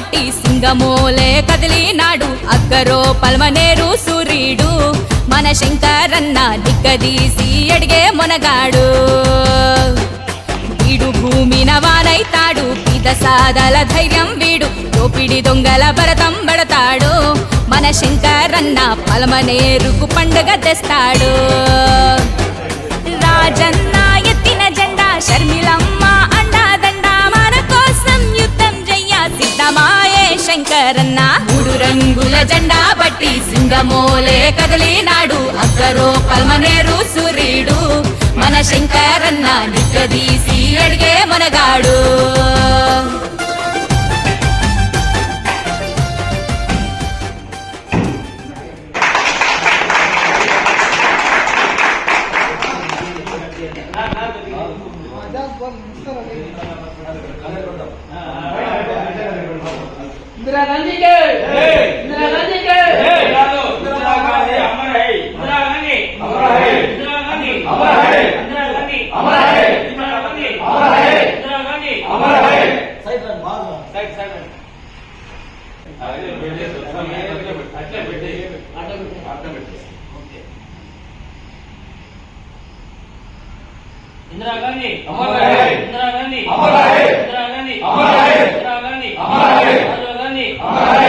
పట్టి సింగమోలే కదిలినాడు. అక్కరో పల్మనేరు సూర్యుడు మన శంకరన్న దిక్కదీసి అడిగే మొనగాడు. వీడు భూమిన వానైతాడు. పీత సాదల ధైర్యం వీడు. దోపిడి దొంగల భరతం పడతాడు. మన శంకరన్న పలమనేరుకు పండుగ తెస్తాడు. రాజన్న ఎత్తిన జెండా షర్మిలమ్మ మాయే శంకరన్న. మూడు రంగుల జెండా బట్టి సింగమోలే కదిలినాడు. అక్కరో పల్మనేరు సూర్యుడు మన శంకరన్న నిక్కదీసి అడిగే మనగాడు. बेटे अटले बेटे ओके इंदिरा गांधी अमर रहे। इंदिरा गांधी अमर रहे। इंदिरा गांधी अमर रहे। इंदिरा गांधी अमर रहे।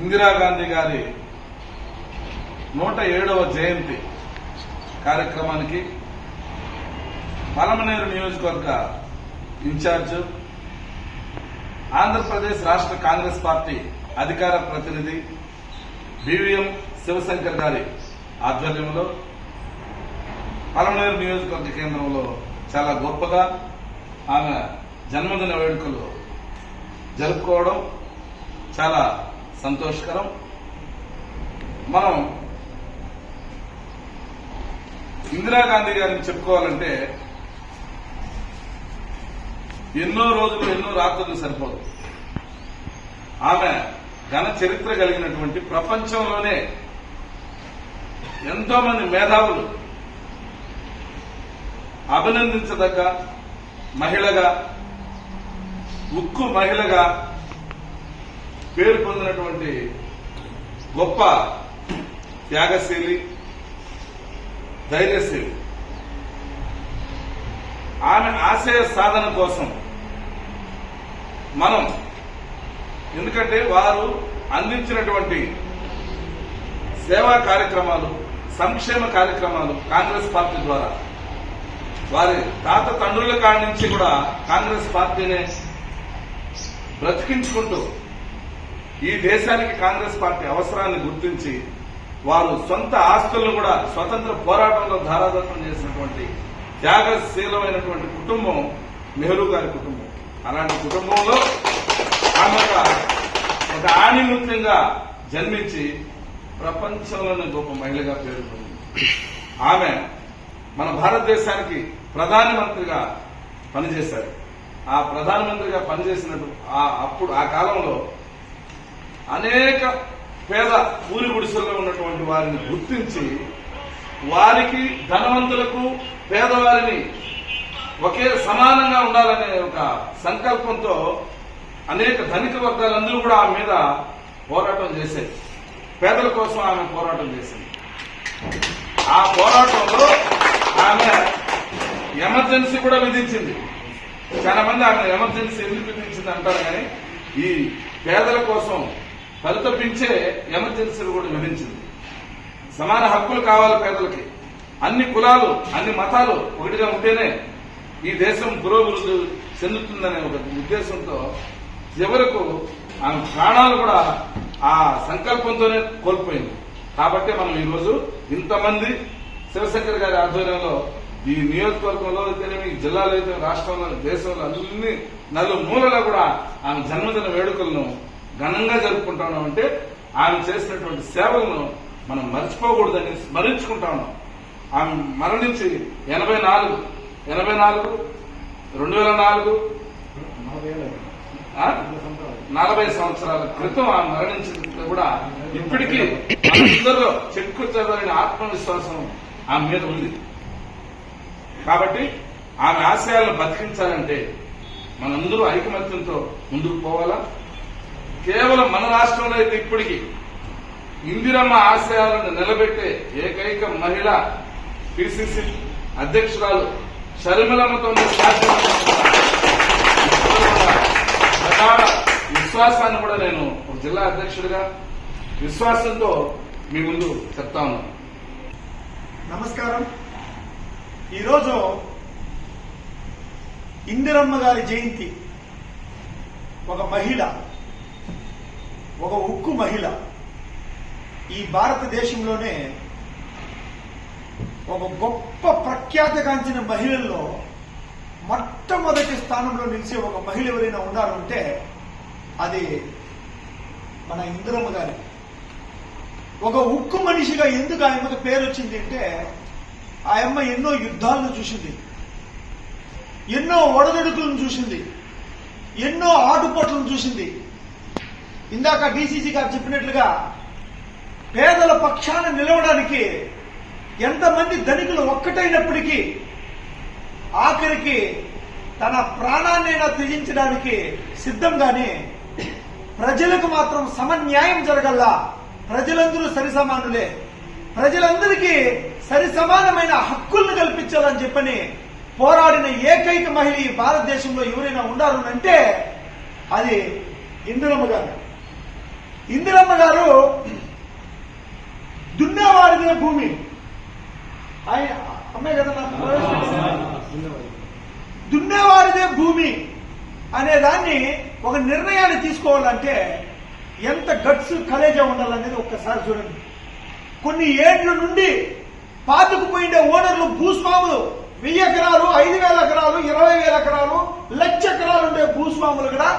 ఇందిరాగాంధీ గారి నూట ఏడవ జయంతి కార్యక్రమానికి పలమనేరు నియోజకవర్గ ఇన్ఛార్జ్ ఆంధ్రప్రదేశ్ రాష్ట్ర కాంగ్రెస్ పార్టీ అధికార ప్రతినిధి బివిఎం శివశంకర్ గారి ఆధ్వర్యంలో పలమనేరు నియోజకవర్గ కేంద్రంలో చాలా గొప్పగా ఆమె జన్మదిన వేడుకలు జరుపుకోవడం చాలా సంతోషకరం. మనం ఇందిరాగాంధీ గారిని చెప్పుకోవాలంటే ఎన్నో రోజులు ఎన్నో రాత్రులు సరిపోదు. ఆమె ఘన చరిత్ర కలిగినటువంటి ప్రపంచంలోనే ఎంతో మంది మేధావులు అభినందించదగ్గ మహిళగా ఉక్కు మహిళగా పేరు పొందినటువంటి గొప్ప త్యాగశీలి ధైర్యశీలి. ఆమె ఆశయ సాధన కోసం మనం ఎందుకంటే వారు అందించినటువంటి సేవా కార్యక్రమాలు సంక్షేమ కార్యక్రమాలు కాంగ్రెస్ పార్టీ ద్వారా. వారి తాత తండ్రుల కాడి నుంచి కూడా కాంగ్రెస్ పార్టీనే బ్రతికించుకుంటూ ఈ దేశానికి కాంగ్రెస్ పార్టీ అవసరాన్ని గుర్తించి వారు సొంత ఆస్తులను కూడా స్వతంత్ర పోరాటంలో ధారాదత్తం చేసినటువంటి త్యాగశీలమైనటువంటి కుటుంబం నెహ్రూ గారి కుటుంబం. అలాంటి కుటుంబంలో ఆమె ఒక ఒక ఆణిముత్యంగా జన్మించి ప్రపంచంలోనే గొప్ప మహిళగా పేరుకుంది ఆమె మన భారతదేశానికి ప్రధానమంత్రిగా పనిచేశారు. ఆ ప్రధానమంత్రిగా పనిచేసినట్టు ఆ అప్పుడు ఆ కాలంలో అనేక పేద ఊరి గుడిసెల్లో ఉన్నటువంటి వారిని గుర్తించి వారికి ధనవంతులకు పేదవారిని ఒకే సమానంగా ఉండాలనే ఒక సంకల్పంతో అనేక ధనిక వర్గాలందరూ కూడా ఆమె మీద పోరాటం చేసేది పేదల కోసం ఆమె పోరాటం చేసింది. ఆ పోరాటంలో ఆమె ఎమర్జెన్సీ కూడా విధించింది. చాలా మంది ఆమె ఎమర్జెన్సీ ఎందుకు విధించింది అంటారు కానీ ఈ పేదల కోసం పరితపించే ఎమర్జెన్సీలు కూడా విధించింది సమాన హక్కులు కావాలి పేదలకి. అన్ని కులాలు అన్ని మతాలు ఒకటిగా ఉంటేనే ఈ దేశం పురోభివృద్ధి చెందుతుందనే ఒక ఉద్దేశంతో చివరకు ఆమె ప్రాణాలు కూడా ఆ సంకల్పంతోనే కోల్పోయింది. కాబట్టి మనం ఈరోజు ఇంతమంది శివశంకర్ గారి ఆధ్వర్యంలో ఈ నియోజకవర్గంలో అయితేనేమి ఈ జిల్లాలో అయితే రాష్ట్రంలో దేశంలో అన్ని నలు మూలలో కూడా ఆమె జన్మదిన వేడుకలను ఘనంగా జరుపుకుంటా ఉన్నాం అంటే ఆమె చేసినటువంటి సేవలను మనం మర్చిపోకూడదని స్మరించుకుంటా ఉన్నాం. ఆమె మరణించి ఎనభై నాలుగు ఎనభై నాలుగు రెండు వేల నాలుగు నలభై సంవత్సరాల క్రితం ఆమె మరణించిన కూడా ఇప్పటికీ అందరూ చెక్కు చదవని ఆత్మవిశ్వాసం ఆమె మీద ఉంది. కాబట్టి ఆమె ఆశయాలను బతికించాలంటే మనందరూ ఐకమత్యంతో ముందుకు పోవాలా? కేవలం మన రాష్ట్రంలో అయితే ఇప్పటికీ ఇందిరమ్మ ఆశయాలను నిలబెట్టే ఏకైక మహిళ పిసిసి అధ్యక్షురాలు షర్మిలమ్మతో విశ్వాసాన్ని కూడా నేను ఒక జిల్లా అధ్యక్షుడిగా విశ్వాసంతో మీ ముందు చెప్తా ఉన్నాను. నమస్కారం. ఈరోజు ఇందిరమ్మ గారి జయంతి ఒక మహిళ ఒక ఉక్కు మహిళ ఈ భారతదేశంలోనే ఒక గొప్ప ప్రఖ్యాతగాంచిన మహిళల్లో మొట్టమొదటి స్థానంలో నిలిచే ఒక మహిళ ఎవరైనా ఉన్నారంటే అది మన ఇందిరమ్మ గారి. ఒక ఉక్కు మనిషిగా ఎందుకు ఆయమ్మకి పేరు వచ్చింది అంటే ఆయమ్మ ఎన్నో యుద్ధాలను చూసింది ఎన్నో ఒడదొడుకులను చూసింది ఎన్నో ఆటుపట్లను చూసింది ఇందాక డీసీసీ గారు చెప్పినట్లుగా పేదల పక్షాన నిలవడానికి ఎంతమంది ధనికులు ఒక్కటైనప్పటికీ ఆఖరికి తన ప్రాణాన్నైనా త్యజించడానికి సిద్ధంగానే ప్రజలకు మాత్రం సమన్యాయం జరగల్లా ప్రజలందరూ సరిసమానులే. ప్రజలందరికీ సరి సమానమైన హక్కులను కల్పించాలని చెప్పని పోరాడిన ఏకైక మహిళ ఈ భారతదేశంలో ఎవరైనా ఉండారు అంటే అది ఇందిరమ్మ గారు. ఇందిరమ్మ గారు దున్నేవాడిదే భూమి. అమ్మాయి కదా నాకు దున్నేవాడిదే భూమి అనే దాన్ని ఒక నిర్ణయాన్ని తీసుకోవాలంటే ఎంత గట్స్ కలేజా ఉండాలనేది ఒక్కసారి చూడండి. కొన్ని ఏళ్ళ నుండి పాతుకుపోయిండే ఓనర్లు భూస్వాములు వెయ్యి ఎకరాలు ఐదు వేల ఎకరాలు ఇరవై వేల ఎకరాలు లక్ష ఎకరాలు ఉండే భూస్వాములు కూడా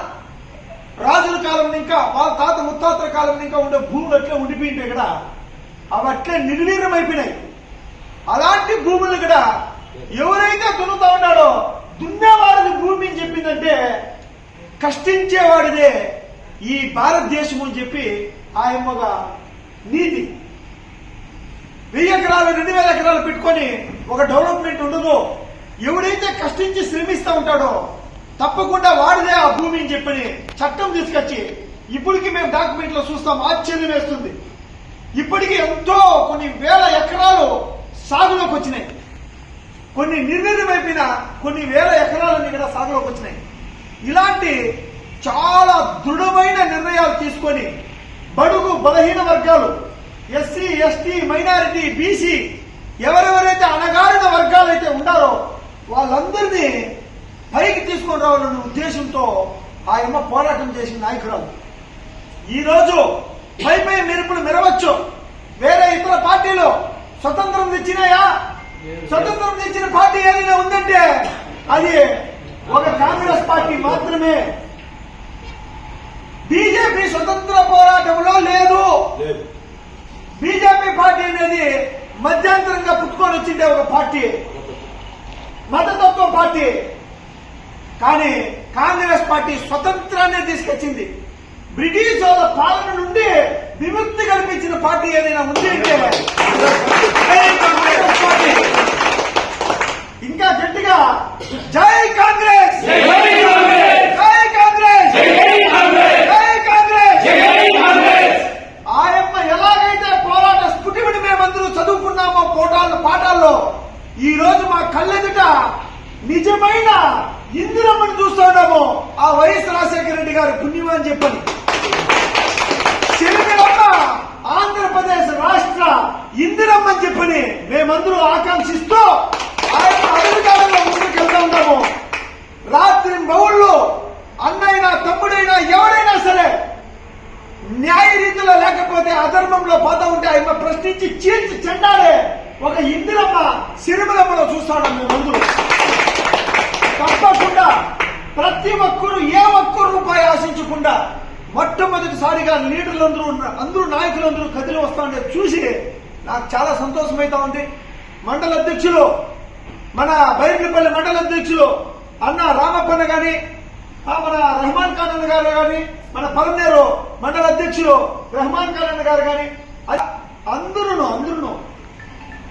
రాజుల కాలం ఇంకా వాళ్ళ తాత ముత్తాతల కాలం ఇంకా ఉండే భూములు అట్లే ఉండిపోయింటే కూడా అవి అట్లే నిర్వీర్యం అయిపోయినాయి. అలాంటి భూములు కూడా ఎవరైతే దున్నుతా ఉన్నాడో దున్నేవాడిది భూమి అని చెప్పిందంటే కష్టించేవాడిదే ఈ భారతదేశం అని చెప్పి ఆయమ్మగా యమ్మగా నీతి. వెయ్యి ఎకరాలు రెండు వేల ఎకరాలు పెట్టుకొని ఒక డెవలప్మెంట్ ఉండదు ఎవడైతే కష్టించి శ్రమిస్తూ ఉంటాడో తప్పకుండా వాడిదే ఆ భూమి అని చెప్పని చట్టం తీసుకొచ్చి ఇప్పటికి మేము డాక్యుమెంట్లో చూస్తాం ఆశ్చర్యం వేస్తుంది. ఇప్పటికీ ఎంతో కొన్ని వేల ఎకరాలు సాగులోకి వచ్చినాయి. కొన్ని నిర్వీర్యమైపోయిన కొన్ని వేల ఎకరాలన్నీ కూడా సాగులోకి వచ్చినాయి. ఇలాంటి చాలా దృఢమైన నిర్ణయాలు తీసుకొని బడుగు బలహీన వర్గాలు ఎస్సీ ఎస్టీ మైనారిటీ బీసీ ఎవరెవరైతే అణగారిన వర్గాలు అయితే ఉండారో వాళ్ళందరినీ పైకి తీసుకొని రావాలనే ఉద్దేశంతో ఆయమ్మ పోరాటం చేసిన నాయకురాలు. ఈ రోజు పై పై మెరుపులు మెరవచ్చు. వేరే ఇతర పార్టీలు స్వతంత్రం తెచ్చినాయా? స్వతంత్రం తెచ్చిన పార్టీ ఏదైనా ఉందంటే అది ఒక కాంగ్రెస్ పార్టీ మాత్రమే. బీజేపీ స్వతంత్ర పోరాటంలో లేదు. బీజేపీ పార్టీ అనేది మధ్యంతరంగా పుట్టుకొని వచ్చిండే ఒక పార్టీ. మతతత్వ పార్టీ. కానీ కాంగ్రెస్ పార్టీ స్వతంత్రాన్ని తీసుకొచ్చింది. బ్రిటిష్ వాళ్ళ పాలన నుండి విముక్తి కల్పించిన పార్టీ ఏదైనా ఉంది అంటే ఇంకా గట్టిగా జై కాంగ్రెస్! జై కాంగ్రెస్! జై కాంగ్రెస్! ఆయమ్మ ఎలాగైతే పోరాట మేమందరూ చదువుకున్నామో పోటాల పాఠాల్లో ఈ రోజు మా కళ్ళెదుట నిజమైన ఇందిరమ్మని చూస్తున్నాము ఆ వైఎస్ రాజశేఖర రెడ్డి గారు పుణ్యం అని చెప్పని. ఆంధ్రప్రదేశ్ రాష్ట్ర ఇందిరమ్మ చెప్పని మేమందరూ ఆకాంక్షిస్తూ ఆయన అధికారంలో ముందుకెళ్తా ఉన్నాము రాత్రి మౌళ్ళు అన్నైనా తమ్ముడైనా ఎవరైనా సరే న్యాయ రీతిలో లేకపోతే అధర్మంలో పోతా ఉంటే ఆయన ప్రశ్నించి చీల్చి చెండాడే ఒక ఇందిరమ్మ సిరిమలమ్మలో చూస్తాడు మేమందరూ. తప్పకుండా ప్రతి ఒక్కరు ఏ ఒక్క రూపాయి ఆశించకుండా మొట్టమొదటిసారిగా లీడర్లందరూ ఉన్న- అందరూ నాయకులందరూ కదిలి వస్తా ఉంటే చూసి నాకు చాలా సంతోషమైతా ఉంది. మండల అధ్యక్షులు మన బైర్లపల్లి మండల అధ్యక్షులు అన్న రామప్పన్న గాని మన రెహమాన్ ఖాన్ అన్న గారు గాని మన పలనేరు మండల అధ్యక్షులు రెహమాన్ ఖాన్ అన్న గారు గాని అందరూ అందరూ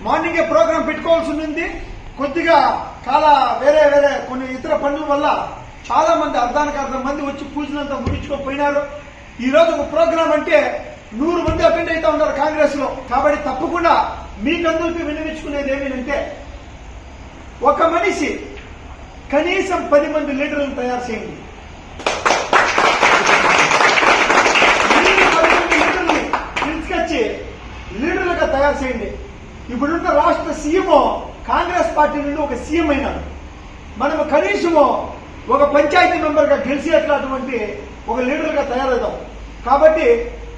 మార్నింగే ప్రోగ్రాం పెట్టుకోవాల్సి ఉంది. కొద్దిగా చాలా వేరే వేరే కొన్ని ఇతర పనుల వల్ల చాలా మంది అర్ధానికి అర్ధం మంది వచ్చి పూజలంతా ముగించుకోపోయినారు. ఈ రోజు ఒక ప్రోగ్రాం అంటే నూరు మంది అటెండ్ అవుతా ఉన్నారు కాంగ్రెస్లో కాబట్టి తప్పకుండా మీకందరికీ వినిపించుకునేది ఏమిటంటే ఒక మనిషి కనీసం పది మంది లీడర్లను తయారు చేయండి. పిలుచుకొచ్చి లీడర్లుగా తయారు చేయండి. ఇప్పుడున్న రాష్ట్ర సీఎం కాంగ్రెస్ పార్టీ నుండి ఒక సీఎం అయినాడు. మనము కనీసము ఒక పంచాయతీ మెంబర్గా గా గెలిచేటటువంటి ఒక లీడర్గా తయారవుదాం కాబట్టి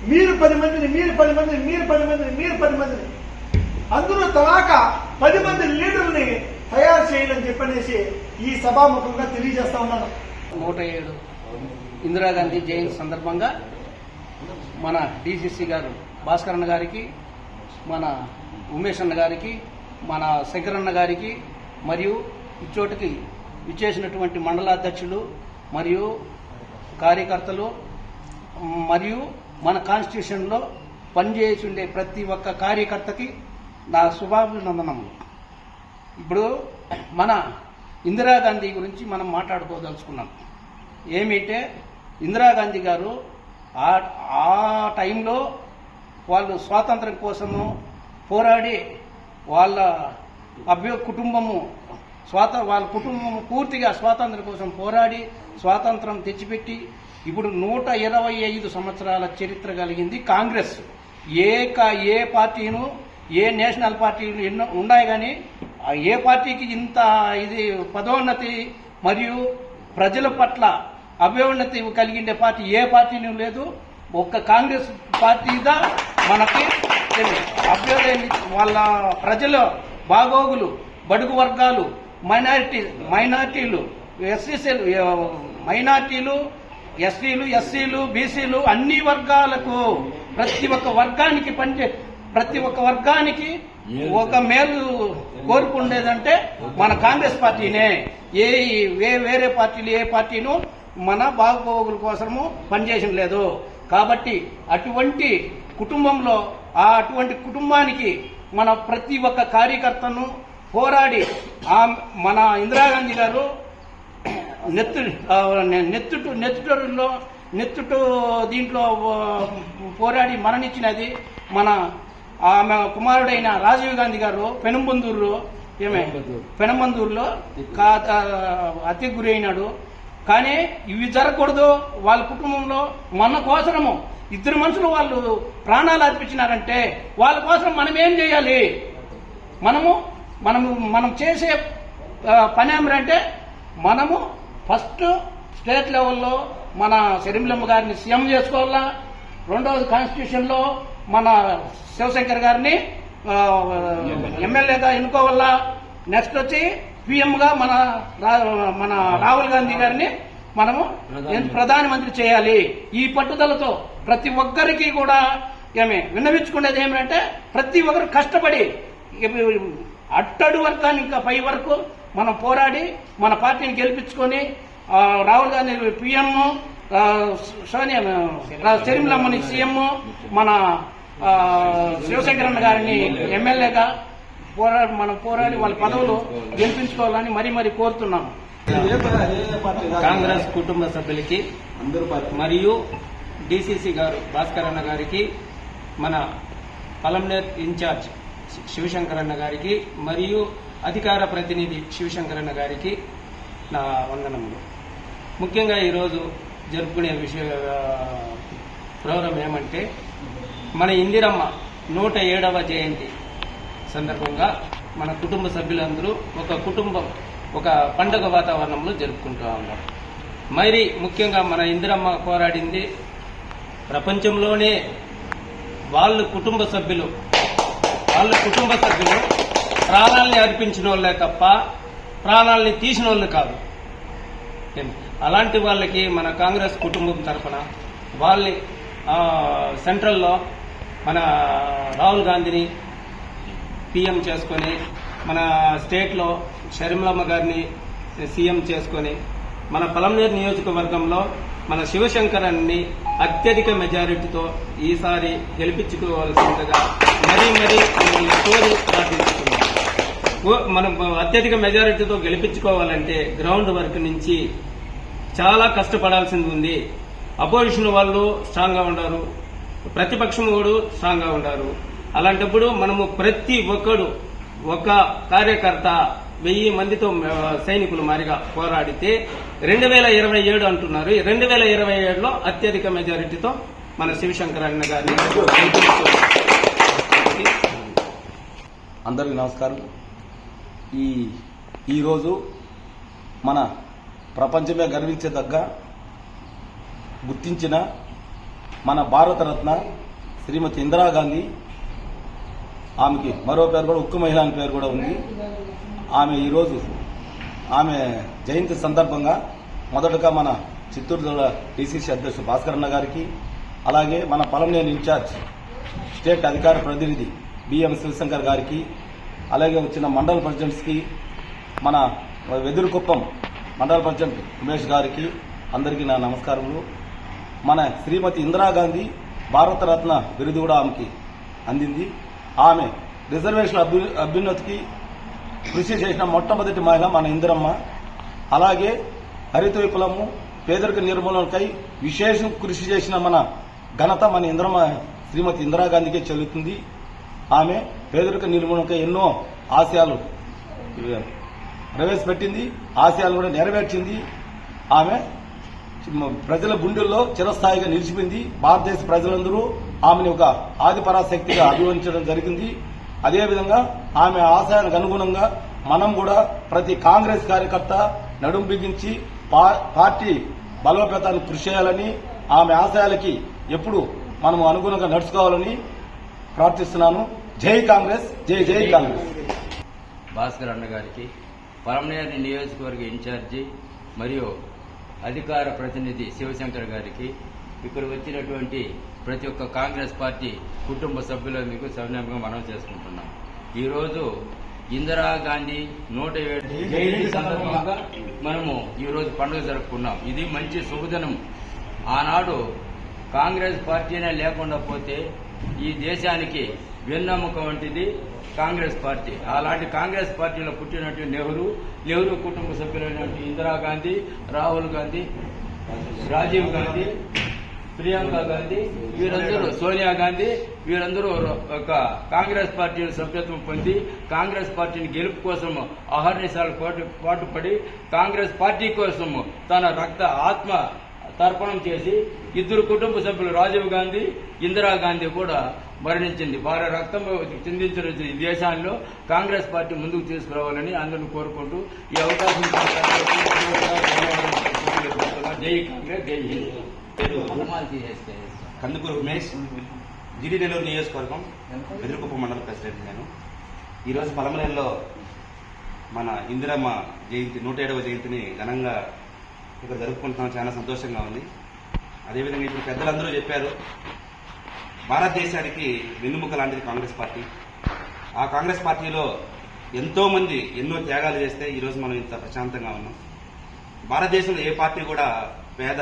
మీరు పది మందిని మీరు పది మందిని మీరు పది మందిని మీరు పది మందిని అందరూ తలాక పది మంది లీడర్ని తయారు చేయాలని చెప్పనేసి ఈ సభాముఖంగా తెలియజేస్తా ఉన్నాను. నూట ఏడు ఇందిరాగాంధీ జయంతి సందర్భంగా మన డిసిసి గారు భాస్కర్ అన్న గారికి మన ఉమేష్ అన్న గారికి మన శంకరన్న అన్న గారికి మరియు ఇచ్చోటికి ఇచ్చేసినటువంటి మండలాధ్యక్షులు మరియు కార్యకర్తలు మరియు మన కాన్స్టిట్యూషన్లో పనిచేసి ఉండే ప్రతి ఒక్క కార్యకర్తకి నా శుభాభినందనములు. ఇప్పుడు మన ఇందిరాగాంధీ గురించి మనం మాట్లాడుకోదలుచుకున్నాం. ఏమిటంటే ఇందిరాగాంధీ గారు ఆ ఆ టైంలో వాళ్ళు స్వాతంత్రం కోసము పోరాడి వాళ్ళ అభ్య కుటుంబము స్వాత వాళ్ళ కుటుంబం పూర్తిగా స్వాతంత్రం కోసం పోరాడి స్వాతంత్రం తెచ్చిపెట్టి ఇప్పుడు నూట ఇరవై ఐదు సంవత్సరాల చరిత్ర కలిగింది కాంగ్రెస్. ఏ కా- ఏ పార్టీను ఏ నేషనల్ పార్టీలు ఎన్నో ఉన్నాయి కానీ ఏ పార్టీకి ఇంత ఇది పదోన్నతి మరియు ప్రజల పట్ల అభ్యున్నతి కలిగిండే పార్టీ ఏ పార్టీని లేదు. ఒక్క కాంగ్రెస్ పార్టీగా మనకి అభ్యోదయం వాళ్ళ ప్రజల బాగోగులు బడుగు వర్గాలు మైనారిటీ మైనార్టీలు ఎస్సీసీలు మైనార్టీలు ఎస్సీలు ఎస్సీలు బీసీలు అన్ని వర్గాలకు ప్రతి ఒక్క వర్గానికి పనిచే ప్రతి ఒక్క వర్గానికి ఒక మేలు కోరుకుండేదంటే మన కాంగ్రెస్ పార్టీనే. ఏ వే- వేరే పార్టీలు ఏ పార్టీను మన బాగోగుల కోసము పనిచేసిన లేదు. కాబట్టి అటువంటి కుటుంబంలో ఆ అటువంటి కుటుంబానికి మన ప్రతి ఒక్క కార్యకర్తను పోరాడి ఆ మన ఇందిరాగాంధీ గారు నెత్తు నెత్తుటు నెత్తుటలో నెత్తుటు దీంట్లో పోరాడి మరణించినది మన ఆమె కుమారుడైన రాజీవ్ గాంధీ గారు పెనంబందూరులో ఏమే? పెనంబందూరులో హత్యకు గురి అయినాడు. కానీ ఇవి జరగకూడదు. వాళ్ళ కుటుంబంలో మన కోసము ఇద్దరు మనుషులు వాళ్ళు ప్రాణాలు అర్పించినారంటే వాళ్ళ కోసం మనం ఏం చేయాలి? మనము మనము మనం చేసే పని ఏమిటంటే మనము ఫస్ట్ స్టేట్ లెవెల్లో మన శరీంలమ్మ గారిని సీఎం చేసుకోవాలా? రెండవది కాన్స్టిట్యూషన్లో మన శివశంకర్ గారిని ఎమ్మెల్యేగా ఎన్నుకోవాలా? నెక్స్ట్ వచ్చి పిఎంగా మన మన రాహుల్ గాంధీ గారిని మనము ప్రధానమంత్రి చేయాలి. ఈ పట్టుదలతో ప్రతి ఒక్కరికి కూడా ఏమి విన్నవించుకునేది ఏమిటంటే ప్రతి ఒక్కరు కష్టపడి అట్టడు వర్గాన్ని ఇంకా పై వరకు మనం పోరాడి మన పార్టీని గెలిపించుకొని రాహుల్ గాంధీ పిఎం సోనియా శరీంలమ్మని సీఎం మన ఆ, శివశంకరన్న గారిని ఎమ్మెల్యేగా పోరాడి మనం పోరాడి వాళ్ళ పదవులు గెలిపించుకోవాలని మరీ మరీ కోరుతున్నాను. కాంగ్రెస్ కుటుంబ సభ్యులకి మరియు డిసిసి గారు భాస్కర్ అన్న గారికి మన పలంనేర్ ఇన్ఛార్జ్ శివశంకరన్న గారికి మరియు అధికార ప్రతినిధి శివశంకరన్న గారికి నా వందనములు. ముఖ్యంగా ఈరోజు జరుపుకునే విషయ ప్రోగ్రాం ఏమంటే మన ఇందిరమ్మ నూట ఏడవ జయంతి సందర్భంగా మన కుటుంబ సభ్యులందరూ ఒక కుటుంబం ఒక పండగ వాతావరణంలో జరుపుకుంటూ ఉన్నారు. మరి ముఖ్యంగా మన ఇందిరమ్మ పోరాడింది ప్రపంచంలోనే వాళ్ళు కుటుంబ సభ్యులు వాళ్ళ కుటుంబ సభ్యులు ప్రాణాల్ని అర్పించిన వాళ్ళే తప్ప ప్రాణాల్ని తీసిన వాళ్ళు కాదు. అలాంటి వాళ్ళకి మన కాంగ్రెస్ కుటుంబం తరఫున వాళ్ళని సెంట్రల్లో మన రాహుల్ గాంధీని పిఎం చేసుకొని మన స్టేట్లో షర్మిలమ్మ గారిని సీఎం చేసుకొని మన పలంనేరు నియోజకవర్గంలో మన శివశంకరాన్ని అత్యధిక మెజారిటీతో ఈసారి గెలిపించుకోవాల్సిందిగా మరీ మరీ మిమ్మల్ని కోరి ప్రార్థిస్తున్నాం మనం అత్యధిక మెజారిటీతో గెలిపించుకోవాలంటే గ్రౌండ్ వర్క్ నుంచి చాలా కష్టపడాల్సింది ఉంది. అపోజిషన్ వాళ్ళు స్ట్రాంగ్గా ఉన్నారు ప్రతిపక్షం కూడా స్ట్రాంగ్గా ఉన్నారు అలాంటప్పుడు మనము ప్రతి ఒక్కడు ఒక కార్యకర్త వెయ్యి మందితో సైనికులు మారిగా పోరాడితే రెండు వేల ఇరవై ఏడు అంటున్నారు. రెండు వేల ఇరవై ఏడులో అత్యధిక మెజారిటీతో మన శివశంకర్ అన్న గారిని అందరికీ నమస్కారం. ఈ ఈరోజు మన ప్రపంచమే గర్వించదగ్గ గుర్తించిన మన భారతరత్న శ్రీమతి ఇందిరాగాంధీ. ఆమెకి మరో పేరు కూడా ఉక్కు మహిళ అని పేరు కూడా ఉంది. ఆమె ఈరోజు ఆమె జయంతి సందర్భంగా మొదటగా మన చిత్తూరు జిల్లా డిసిసి అధ్యక్షుడు భాస్కరన్న గారికి అలాగే మన పలంనేని ఇన్ఛార్జ్ స్టేట్ అధికార ప్రతినిధి బిఎం శివశంకర్ గారికి అలాగే వచ్చిన మండల ప్రెసిడెంట్స్కి మన వెదురుకుప్పం మండల ప్రెసిడెంట్ ఉమేష్ గారికి అందరికీ నా నమస్కారములు. మన శ్రీమతి ఇందిరాగాంధీ భారతరత్న బిరుదు కూడా ఆమెకి అందింది. ఆమె రిజర్వేషన్ అభ్యు అభ్యున్నతికి కృషి చేసిన మొట్టమొదటి మహిళ మన ఇందిరమ్మ. అలాగే హరిత విప్లవము పేదరిక నిర్మూలనకై విశేషం కృషి చేసిన మన ఘనత మన ఇందిరమ్మ శ్రీమతి ఇందిరాగాంధీకే చెల్లుతుంది. ఆమె పేదరిక నిర్మూలనకై ఎన్నో ఆశయాలు ప్రవేశపెట్టింది. ఆశయాలు కూడా నెరవేర్చింది. ఆమె ప్రజల గుండెల్లో చిరస్థాయిగా నిలిచిపోయింది. భారతదేశ ప్రజలందరూ ఆమెను ఒక ఆదిపరాశక్తిగా అభివర్ణించడం జరిగింది. అదేవిధంగా ఆమె ఆశయానికి అనుగుణంగా మనం కూడా ప్రతి కాంగ్రెస్ కార్యకర్త నడుం బిగించి పా- పార్టీ బలోపేతానికి కృషి చేయాలని ఆమె ఆశయాలకి ఎప్పుడు మనం అనుగుణంగా నడుచుకోవాలని ప్రార్థిస్తున్నాను. జై కాంగ్రెస్ జై జై కాంగ్రెస్. భాస్కర్ అన్న గారికి పరమనేరు నియోజకవర్గ ఇన్ఛార్జి మరియు అధికార ప్రతినిధి శివశంకర్ గారికి ఇక్కడ వచ్చినటువంటి ప్రతి ఒక్క కాంగ్రెస్ పార్టీ కుటుంబ సభ్యుల మీకు సవినయంగా మనం చేసుకుంటున్నాం. ఈరోజు ఇందిరాగాంధీ నూట ఏడు జయంతి సందర్భంగా మనము ఈరోజు పండుగ జరుపుకున్నాం. ఇది మంచి శుభదినం. ఆనాడు కాంగ్రెస్ పార్టీనే లేకుండా పోతే ఈ దేశానికి వెన్నెముక వంటిది కాంగ్రెస్ పార్టీ. అలాంటి కాంగ్రెస్ పార్టీలో పుట్టినట్టు నెహ్రూ నెహ్రూ కుటుంబ సభ్యులైనటువంటి ఇందిరాగాంధీ రాహుల్ గాంధీ రాజీవ్ గాంధీ ప్రియాంక గాంధీ వీరందరూ సోనియా గాంధీ వీరందరూ ఒక కాంగ్రెస్ పార్టీ సభ్యత్వం పొంది కాంగ్రెస్ పార్టీని గెలుపు కోసం అహర్నిశాలు పాటు పాటుపడి కాంగ్రెస్ పార్టీ కోసం తన రక్త ఆత్మ తర్పణం చేసి ఇద్దరు కుటుంబ సభ్యులు రాజీవ్ గాంధీ ఇందిరాగాంధీ కూడా మరణించింది. వారి రక్తం చిందించిన ఈ దేశాల్లో కాంగ్రెస్ పార్టీ ముందుకు తీసుకురావాలని అందరిని కోరుకుంటూ ఈ అవకాశం జై కాంగ్రెస్ జై హింద్ పేరు కందుకూరు ఉమేష్ జిడి నెల్లూరు నియోజకవర్గం ఎదురుకుప్ప మండల ప్రెసిడెంట్ నేను. ఈరోజు పలమనేరులో మన ఇందిరమ్మ జయంతి నూట ఏడవ జయంతిని ఘనంగా ఇక్కడ జరుపుకుంటున్నాం. చాలా సంతోషంగా ఉంది. అదేవిధంగా ఇప్పుడు పెద్దలందరూ చెప్పారు భారతదేశానికి వెన్నుముక లాంటిది కాంగ్రెస్ పార్టీ. ఆ కాంగ్రెస్ పార్టీలో ఎంతోమంది ఎన్నో త్యాగాలు చేస్తే ఈరోజు మనం ఇంత ప్రశాంతంగా ఉన్నాం. భారతదేశంలో ఏ పార్టీ కూడా పేద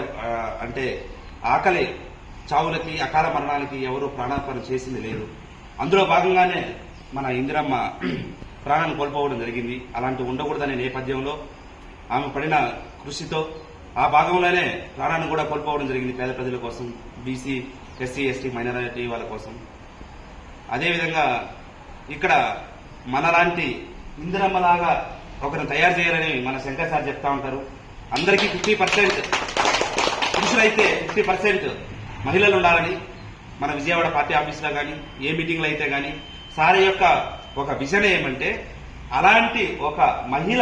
అంటే ఆకలి చావులకి అకాల మరణాలకి ఎవరు ప్రాణార్పణ చేసింది లేదు. అందులో భాగంగానే మన ఇందిరమ్మ ప్రాణాన్ని కోల్పోవడం జరిగింది. అలాంటి ఉండకూడదనే నేపథ్యంలో ఆమె పడిన కృషితో ఆ భాగంలోనే ప్రాణాన్ని కూడా కోల్పోవడం జరిగింది పేద ప్రజల కోసం బీసీ ఎస్సీ ఎస్టీ మైనారిటీ వాళ్ళ కోసం. అదేవిధంగా ఇక్కడ మనలాంటి ఇందిరమ్మలాగా ఒకరిని తయారు చేయాలని మన శంకర్ సార్ చెప్తా ఉంటారు. అందరికీ ఫిఫ్టీ పర్సెంట్ పురుషులైతే ఫిఫ్టీ పర్సెంట్ మహిళలు ఉండాలని మన విజయవాడ పార్టీ ఆఫీసులో కానీ ఏ మీటింగ్లో అయితే కానీ సార్ యొక్క ఒక విజన్ ఏమంటే అలాంటి ఒక మహిళ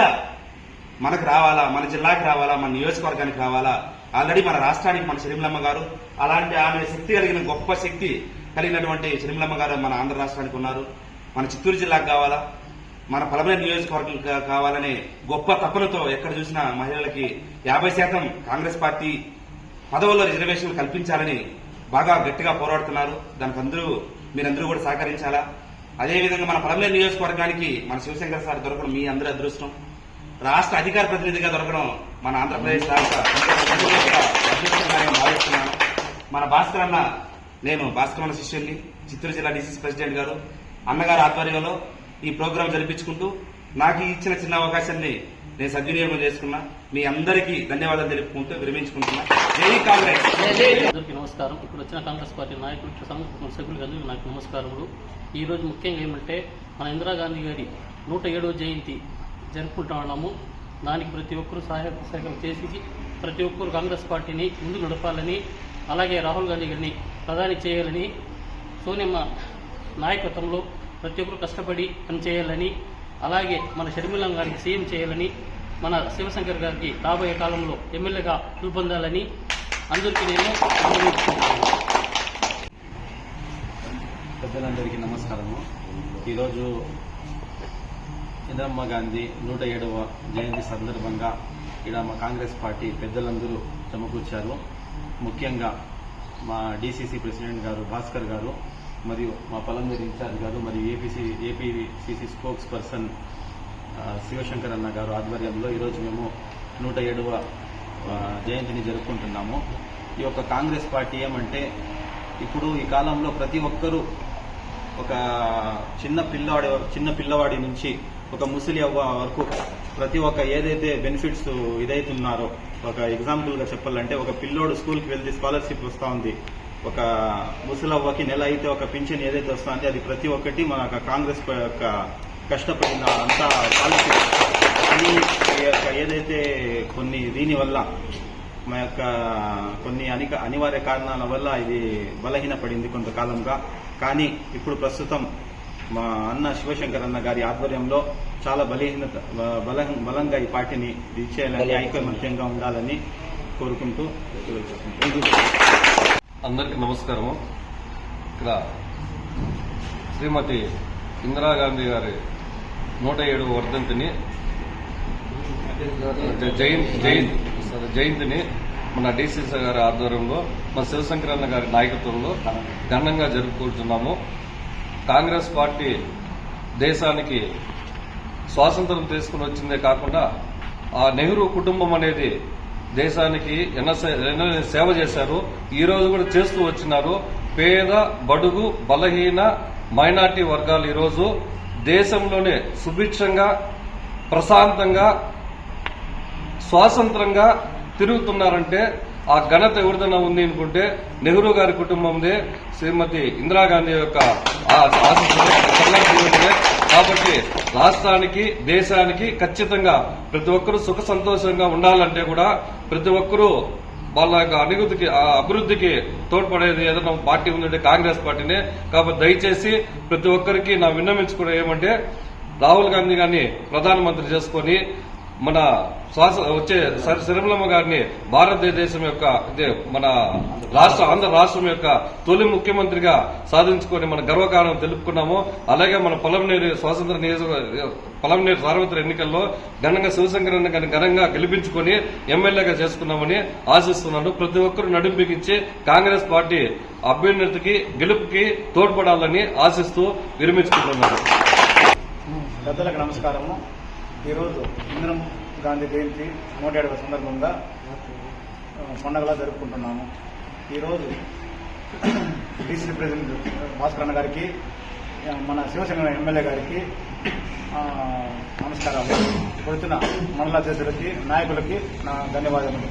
మనకు రావాలా మన జిల్లాకి రావాలా మన నియోజకవర్గానికి రావాలా ఆల్రెడీ మన రాష్ట్రానికి మన శరిమలమ్మ గారు అలాంటి ఆమె శక్తి కలిగిన గొప్ప శక్తి కలిగినటువంటి శరిమలమ్మ గారు మన ఆంధ్ర రాష్ట్రానికి ఉన్నారు. మన చిత్తూరు జిల్లాకు కావాలా మన బలమైన నియోజకవర్గం కావాలనే గొప్ప తపనతో ఎక్కడ చూసినా మహిళలకి యాభై శాతం కాంగ్రెస్ పార్టీ పదవుల్లో రిజర్వేషన్లు కల్పించాలని బాగా గట్టిగా పోరాడుతున్నారు. దానికి అందరూ మీరందరూ కూడా సహకరించాలా? అదేవిధంగా మన పలమనేరు నియోజకవర్గానికి మన శివశంకర్ సార్ దొరకడం మీ అందరి అదృష్టం. రాష్ట్ర అధికార ప్రతినిధిగా దొరకడం మన ఆంధ్రప్రదేశ్ రాష్ట్ర అదృష్టంగా భావిస్తున్నాను. మన భాస్కర్ అన్న నేను భాస్కర్ అన్న శిష్యుల్ని చిత్తూరు జిల్లా డిసిసి ప్రెసిడెంట్ గారు. అన్నగారు ఆధ్వర్యంలో ఈ ప్రోగ్రాం జరిపించుకుంటూ నాకు ఇచ్చిన చిన్న అవకాశాన్ని నేను సద్వినియోగం చేసుకున్నా మీ అందరికీ ధన్యవాదాలు తెలుపుకుంటూ విరమించుకుంటున్నా. జై కాంగ్రెస్! అందరికీ నమస్కారం. ఇప్పుడు వచ్చిన కాంగ్రెస్ పార్టీ నాయకులు సంఘ అందరికీ నాకు నమస్కారములు. ఈ రోజు ముఖ్యంగా ఏమంటే మన ఇందిరాగాంధీ గారి నూట ఏడవ జయంతి జరుపుకుంటా ఉన్నాము. దానికి ప్రతి ఒక్కరూ సహాయ సహకారం చేసి ప్రతి ఒక్కరు కాంగ్రెస్ పార్టీని ముందు నడపాలని అలాగే రాహుల్ గాంధీ గారిని ప్రధాని చేయాలని సోనియమ్మ నాయకత్వంలో ప్రతి ఒక్కరు కష్టపడి పనిచేయాలని అలాగే మన షర్మిలం గారికి సీఎం చేయాలని మన శివశంకర్ గారికి రాబోయే కాలంలో ఎమ్మెల్యేగా రూపొందాలని అందరికీ నేను పెద్దలందరికీ నమస్కారము. ఈరోజు ఇందిరమ్మ గాంధీ నూట ఏడవ జయంతి సందర్భంగా ఇక్కడ మా కాంగ్రెస్ పార్టీ పెద్దలందరూ సమకూర్చారు ముఖ్యంగా మా డీసీసీ ప్రెసిడెంట్ గారు భాస్కర్ గారు మరియు మా పలందరి ఇన్ఛార్జ్ గారు మరియు APC APCC spokesperson Shivshankar అన్న గారు ఆధ్వర్యంలో ఈరోజు మేము నూట ఏడవ జయంతిని జరుపుకుంటున్నాము. ఈ యొక్క కాంగ్రెస్ పార్టీ ఏమంటే ఇప్పుడు ఈ కాలంలో ప్రతి ఒక్కరూ ఒక చిన్న పిల్లవాడి చిన్న పిల్లవాడి నుంచి ఒక ముసలి అవ్వ వరకు ప్రతి ఒక్క ఏదైతే బెనిఫిట్స్ ఇదైతున్నారో ఒక ఎగ్జాంపుల్గా చెప్పాలంటే ఒక పిల్లోడు స్కూల్కి వెళ్తే స్కాలర్షిప్ వస్తూ ఉంది. ఒక ముసలవ్వకి నెల అయితే ఒక పింఛన్ ఏదైతే వస్తుందో అది ప్రతి ఒక్కటి మన కాంగ్రెస్ యొక్క కష్టపడిన అంతా పాలసీ. కానీ ఏదైతే కొన్ని దీని వల్ల మా యొక్క కొన్ని అనిక అనివార్య కారణాల వల్ల ఇది బలహీనపడింది కొంతకాలంగా. కానీ ఇప్పుడు ప్రస్తుతం మా అన్న శివశంకర్ అన్న గారి ఆధ్వర్యంలో చాలా బలహీనత బల బలంగా ఈ పార్టీని ఇచ్చేయాలని ఐకమత్యంగా ఉండాలని కోరుకుంటూ అందరికీ నమస్కారము. ఇక్కడ శ్రీమతి ఇందిరాగాంధీ గారి నూట ఏడు వర్ధంతిని జయంతి జయంతిని మన డిసిసి గారి ఆధ్వర్యంలో మన శివశంకరన్న గారి నాయకత్వంలో ఘనంగా జరుపుకుంటున్నాము. కాంగ్రెస్ పార్టీ దేశానికి స్వాతంత్రం తీసుకుని వచ్చిందే కాకుండా ఆ నెహ్రూ కుటుంబం అనేది దేశానికి ఎన్నసే ఎన్నో సేవ చేశారు ఈ రోజు కూడా చేస్తూ వచ్చినారు. పేద బడుగు బలహీన మైనార్టీ వర్గాలు ఈరోజు దేశంలోనే సుభిక్షంగా ప్రశాంతంగా స్వాతంత్రంగా తిరుగుతున్నారంటే ఆ ఘనత ఎవరిదైనా ఉంది అనుకుంటే నెహ్రూ గారి కుటుంబందే శ్రీమతి ఇందిరాగాంధీ యొక్క ఆ కాబట్టి రాష్ట్రానికి దేశానికి ఖచ్చితంగా ప్రతి ఒక్కరూ సుఖ సంతోషంగా ఉండాలంటే కూడా ప్రతి ఒక్కరూ వాళ్ళ యొక్క అభివృద్ధికి ఆ అభివృద్ధికి తోడ్పడేది ఏదైనా పార్టీ ఉందంటే కాంగ్రెస్ పార్టీనే. కాబట్టి దయచేసి ప్రతి ఒక్కరికి నా విన్నవించుకునే ఏమంటే రాహుల్ గాంధీ గారిని ప్రధానమంత్రి చేసుకొని మన శ్వాస వచ్చే సరి- సిరిమలమ్మ గారిని భారతదేశం యొక్క మన రాష్ట్ర ఆంధ్ర రాష్ట్రం యొక్క తొలి ముఖ్యమంత్రిగా సాధించుకొని మన గర్వకారణం తెలుపుకున్నాము. అలాగే మన పొలంనేరు స్వాతంత్ర నియోజక పొలంనేరు సార్వత్రిక ఎన్నికల్లో ఘనంగా శివశంకరన్న గారిని ఘనంగా గెలిపించుకొని ఎమ్మెల్యేగా చేసుకున్నామని ఆశిస్తున్నాను. ప్రతి ఒక్కరూ నడిపించి కాంగ్రెస్ పార్టీ అభ్యున్నతికి గెలుపుకి తోడ్పడాలని ఆశిస్తూ విరమించుకుంటున్నాను. పెద్దలకు నమస్కారము. ఈరోజు ఇందిరం గాంధీ జయంతి నూట ఏడవ సందర్భంగా పండగలా జరుపుకుంటున్నాము. ఈరోజు డీసీ ప్రెసిడెంట్ భాస్కర్ అన్న గారికి మన శివసేన ఎమ్మెల్యే గారికి నమస్కారాలు. ఇప్పుడు వచ్చిన నాయకులకి నా ధన్యవాదాలు